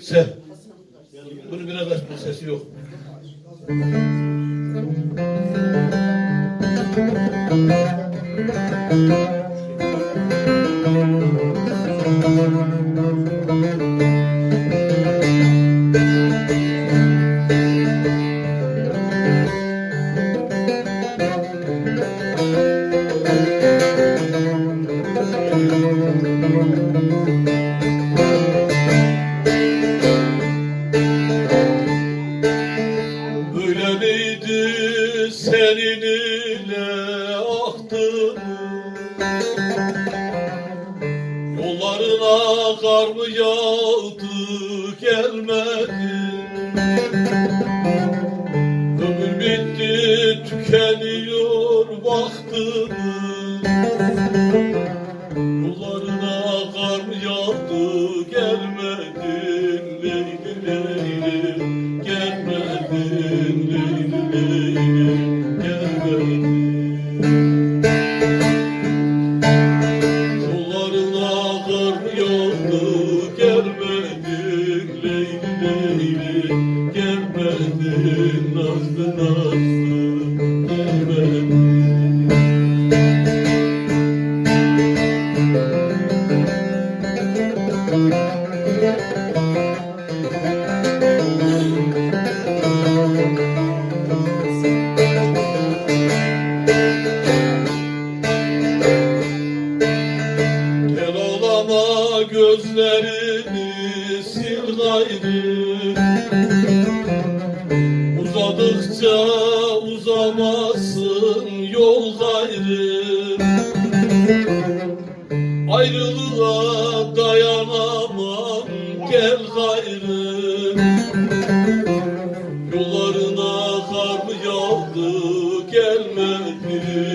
Sen. Bunu biraz aç bu sesi yok. Öyle senin ile Yollarına kar mı yağdı gelmedin Ömür bitti tükeniyor vaktimiz Yollarına kar mı yağdı gelmedin sil gayrı Uzadıkça uzamasın yol gayrı Ayrılığa dayanamam gel gayrı. Yollarına kar yağdı gelmedin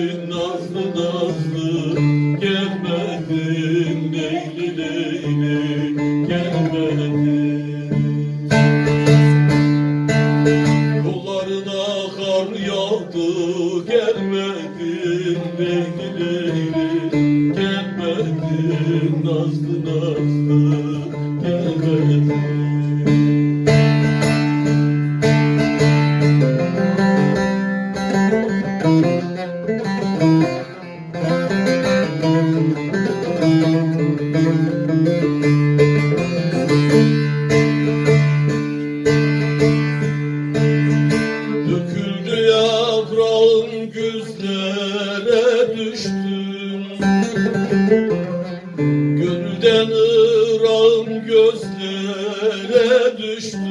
Gönülden ırağın gözlere düştüm.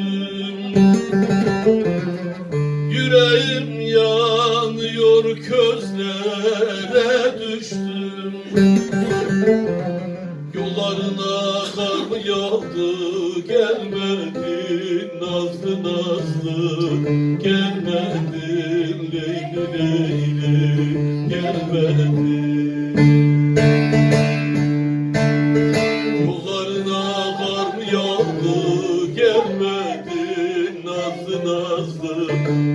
Yüreğim yanıyor közlere düştüm. Yollarına kar yağdı gelmedin nazlı nazlı Gelmedin leyli leyli gelmedin. Yollarına kar yağdı gelmedin nazlı nazlı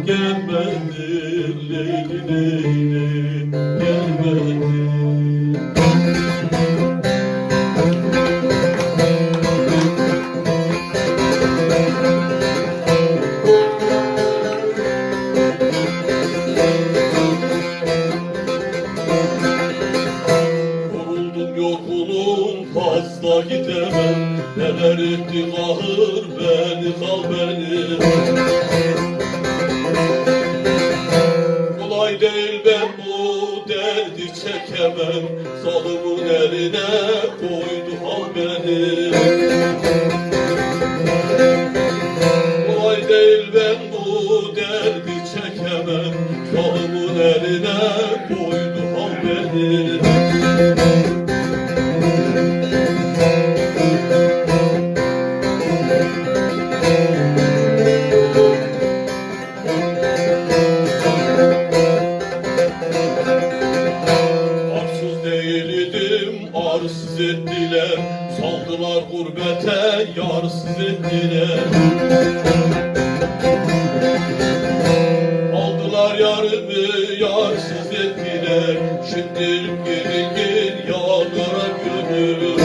Gelmedin leyli leyli Neler etti kahır beni kal beni. Kolay değil ben bu derdi çekemem. Zalımın eline koydu hal beni. Kolay değil ben bu derdi çekemem. Zalımın eline koydu hal beni gurbete yar sizi dile Aldılar yarımı yar sizi dile Şimdi geri gir yağlara gönül.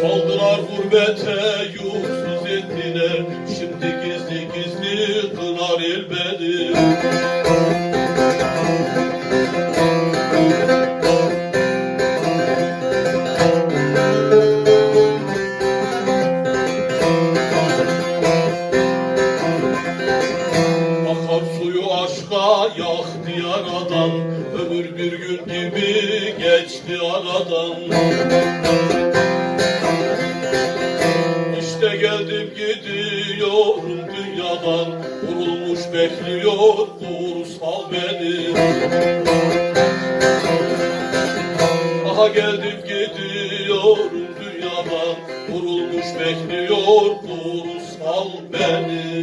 Saldılar gurbete yuhsuz ettiler Şimdi gizli gizli kınar el yaradan Ömür bir gün gibi geçti aradan. İşte geldim gidiyorum dünyadan Vurulmuş bekliyor kursal beni. Aha geldim gidiyorum dünyadan Vurulmuş bekliyor kursal beni